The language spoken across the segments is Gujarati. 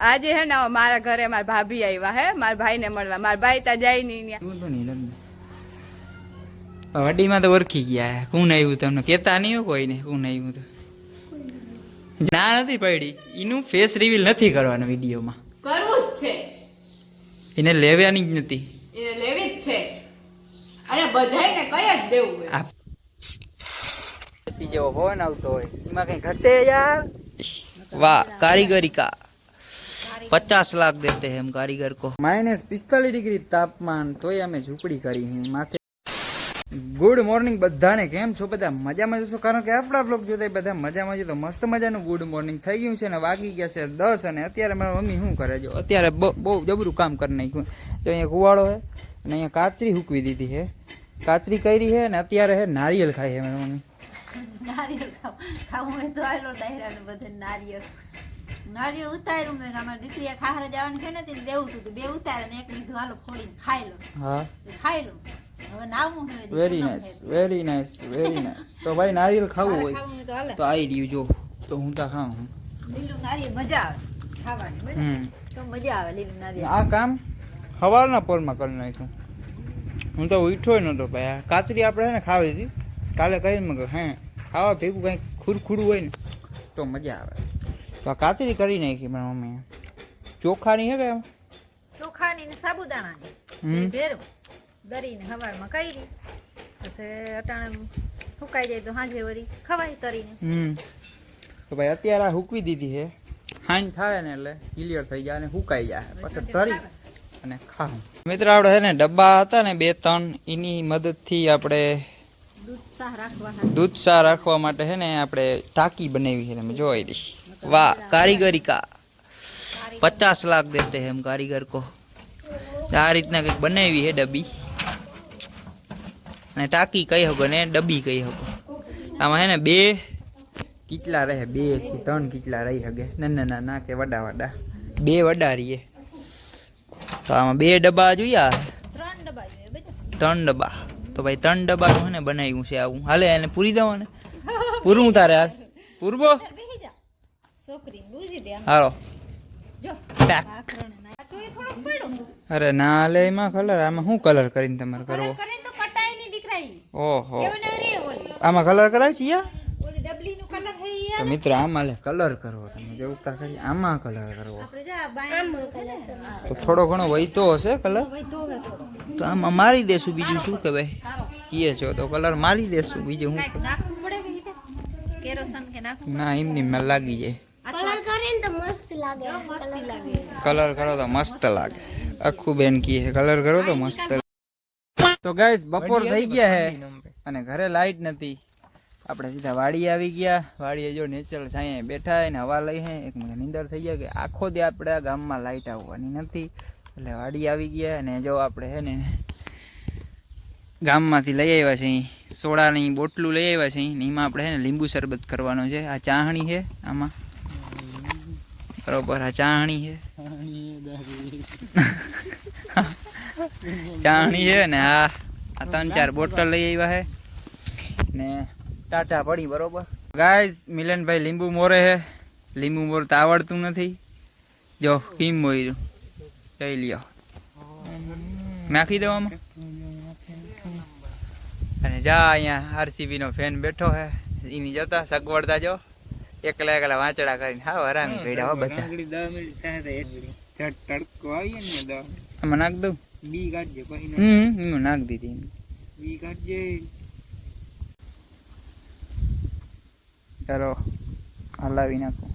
આજે હે ને મારા ઘરે મારા ભાભી આવ્યા હે મારા ભાઈને મળવા. મારા ભાઈ ત્યાં જાય નહીં વડીમાં તો ઓળખી ગયા કોણ આવ્યું તમને? કેતા નહીં કોઈ કોઈને કોણ આવ્યું તો. ના નથી પડી. એનું ફેસ રિવીલ નથી કરવાનું વિડીયોમાં. કરવું જ છે. એને લેવાની જ નથી. એને લેવી જ છે. અને બધાયને કઈ જ દેવું. જેવો ફોન આવતો હોય એમાં કઈ ઘટે યાર? વાહ કારીગરી કા. पचास लाख देते हैं हम कारीगर को। माइनस पिस्तालीस डिग्री तापमान तो ये झूपड़ी करी है माथे। गुड मॉर्निंग बधा ने केम छो बदा मज़ा मज़ा छो? कारण के अपना ब्लॉग जो है बदा मज़ा मजो तो मस्त मज़ा नु गुड मॉर्निंग थी गयु बाकी गया से दस ने अत्यार मम्मी शू करे जो अत्य बहु जबरू काम कर नहीं क्यों तो अँ कुड़ो है अँ काचरी हूकी दीधी है काचरी करी है अत्यार है नारियल खाई है मम्मी नारियल खाओ खाओ तो आलो दायरा बदे नारियल નારિયેળ ઉતાર્યું મેં અમારી દીકરીએ ખાહરે જવાનું છે ને તેને દેવું હતું બે ઉતારે ને એક લીધું હાલો ફોડીને ખાઈ લો. હા. ખાઈ લો. હવે નાવું છે very nice very nice very nice તો ભાઈ નારિયેળ ખાવું હોય તો આવી રહ્યું જો તો હું તો ખાઉં લીલું નારિયેલ મજા આવે ખાવાની તો મજા આવે લીલું નારિયેલ આ કામ સવારના પોરમાં કરી નાખ્યું. હું તો ઉઠ્યો તો ભાઈ. કાતરી આપણે ને ખાવી હતી કાલે કહી મેં હે. ખાવા ભેગું કંઈક ખુરખુરું હોય ને તો મજા આવે. તો આ કાતરી કરી નાખી પણ મમ્મીએ. ચોખાની હે કે ચોખાની ને સાબુદાણાની. એ દરીને હવારમાં કરી પછી અટાણે સુકાઈ જાય તો સાંજે વળી ખવાય તરીને. હમ. તો ભાઈ અત્યારે આ હૂકવી દીધી છે હાઈન થાય ને એટલે ક્લિયર થઈ જાય અને હુકાઈ જાય. પછી તરી અને ખાવું. મિત્ર આપણે છે ને ડબ્બા હતા ને બે ત્રણ એની મદદથી આપણે દૂધ સાહ રાખવા દૂધ સાહ રાખવા માટે છે ને આપણે ટાંકી બનાવી છે તમે જોઈ દી વાહ કારીગરી કા પચાસ લાખ દેતે હે हम कारीगर को આ રીતના કંઈક બનાવી છે ડબ્બી અને ટાંકી કહી શકો ને ડબ્બી કહી શકો આમાં હે ને બે કીચલા રહે બે થી ત્રણ કીચલા રહી શકે નાના નાના કે વડા વડા બે વડા રહીએ તો આમાં બે ડબ્બા જોયા ત્રણ ડબ્બા જોઈએ બેટા ત્રણ ડબ્બા તો ભાઈ ત્રણ ડબ્બાનું છે ને બનાવ્યું છે આવું હાલે એને પૂરી દઉં ને પૂરું તારે હાલ પૂરબો હાલો. એ અરે ના લે એમાં કલર આમાં શું કલર કરીને તમારે કરવો? ઓહો એવું ના રે ઓલી. આમાં કલર કરાય છે યા? ઓલી ડબલી નું કલર હે ઈ તો મિત્ર આમાં લે કલર કરવો તમે. જોતા કરી આમાં કલર કરવો. આપણે જા બાય કલર તો થોડો ઘણો વહીતો હશે કલર તો હે તો તો આમાં મારી દેશું બીજું શું કે ભાઈ કીએ છો તો કલર મારી દેશું બીજું શું નાખવું પડે કે રીતે? કેરોસન કે નાખવું ના એમની મેં લાગી જાય. કલર કરીને તો મસ્ત લાગે. મસ્તી લાગે. કલર કરો તો મસ્ત લાગે. આખું બેન કી કલર કરો તો મસ્ત તો ગાઈસ બપોર થઈ ગયા હે અને ઘરે લાઈટ નથી. આપણે સીધા વાડી આવી ગયા. વાડીએ જો નેચરલ સાંયે બેઠા અને હવા લઈ હે એક મને નિંદર થઈ ગયા કે આખો દે આપણે ગામમાં લાઈટ આવવાની નથી. એટલે વાડી આવી ગયા અને જો આપણે હે ને ગામમાંથી લઈ આવ્યા છે અહીં. સોડાની બોટલું લઈ આવ્યા છે અહીં. એમાં આપણે હે ને લીંબુ શરબત કરવાનો છે. આ ચાહણી છે આમાં. બરોબર, આ ચાણી છે. ચાહણી છે ને, આ આ ત્રણ ચાર બોટલ લઈ આવ્યા છે. ને ટાટા પડી, બરોબર. ગાઈઝ મિલનભાઈ લીંબુ મોરે છે. લીંબુ મોર તો આવડતું નથી. જો કીમ મોર્યું લઈ લ્યો. નાખી દો આમાં. અને જા અહીંયા આરસીબી નો ફેન બેઠો છે. એની જતા સગવડતા જો. એકલા એકલા વાંચડા કરીને હાવ હરામી પડ્યા હો બધા. આમાં નાખ દઉં? બી હમ એમાં નાખ દીધી ચાલો હલાવી નાખો.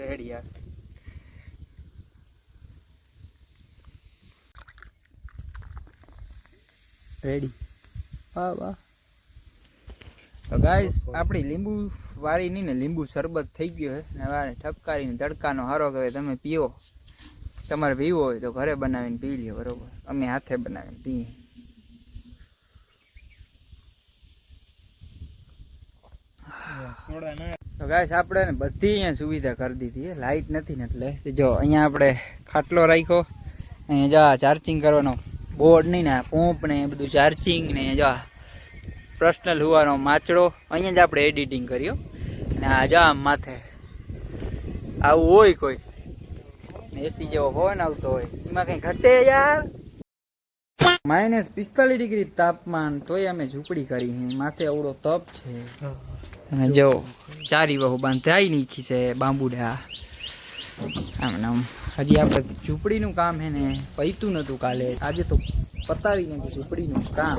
રેડી યાર. રેડી વાહ વાહ. તો ગાઈસ આપણી લીંબુ વાળીની ને લીંબુ શરબત થઈ ગયો છે. ને ઠપકારીને તડકાનો હારો કહેવાય તમે પીવો તમારે પીવો હોય તો ઘરે બનાવીને પી લ્યો બરોબર. અમે હાથે બનાવીને પીએ. તો ગાઈસ આપણે ને બધી અહીંયા સુવિધા કરી દીધી લાઈટ નથી ને એટલે. જો અહીંયા આપણે ખાટલો રાખ્યો. અહીંયા જા ચાર્જિંગ કરવાનો બોર્ડ નહીં ને પોંપ ને બધું ચાર્જિંગ ને જો પર્સનલ હુવાનો માચડો અહીંયા જ આપણે એડિટિંગ કર્યું અને આ જો આમ માથે. આવું હોય કોઈ. એસી જેવો પવન આવતો હોય. એમાં કઈ ઘટે યાર. માઇનસ પિસ્તાલીસ ડિગ્રી તાપમાન તોય અમે ઝૂંપડી કરી હે. માથે અવડો તપ છે. અને જો ચારી વહુ બાંધાઈ નીખી છે બાંબુડા. આમ આમ. હજી આપણે ઝૂંપડીનું કામ હે ને પૈતું નહોતું કાલે. આજે તો પતાવી નાખી ઝૂંપડીનું કામ.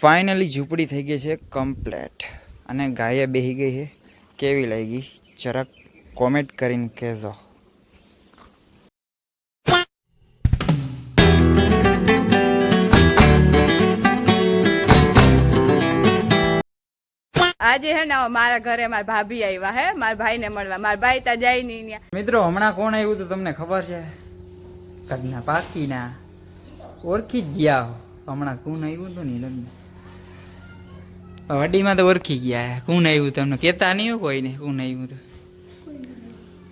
ફાઇનલી ઝૂંપડી થઈ ગઈ છે કમ્પ્લેટ. અને ગાયે બેહી ગઈ છે. કેવી લાગી? જરાક કોમેન્ટ કરીને કહેજો. આજે હે ને મારા ઘરે મારા ભાભી આવ્યા હે. મારા ભાઈ ને મળવા. મારા ભાઈ ત્યાં જાય નહીં ત્યાં મિત્રો હમણાં કોણ આવ્યું તો તમને ખબર છે? કદના પાકીના ઓળખી જ ગયા હમણાં કોણ આવ્યું હતું ને લગ્ન. વડીમાં તો ઓળખી ગયા. હે. કોણ આવ્યું તમને કહેતા નહીં હો કોઈને કોણ આવ્યું તો.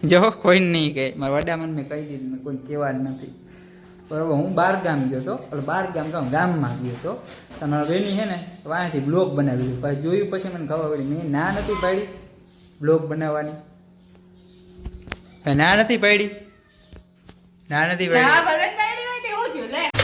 જો કોઈને નહીં કહે. મારા વડા મને મેં કહી દીધું મેં કોઈ કહેવા જ નથી. બરોબર હું બાર ગામ ગયો હતો. એટલે બાર ગામ ગામ ગામમાં ગયો હતો. તમારા બેની છે ને તો બ્લોક બનાવી દીધું. પછી જોયું પછી મને ખબર પડી મેં ના નથી પાડી બ્લોક બનાવવાની. ના નથી પાડી. ના નથી પાડી.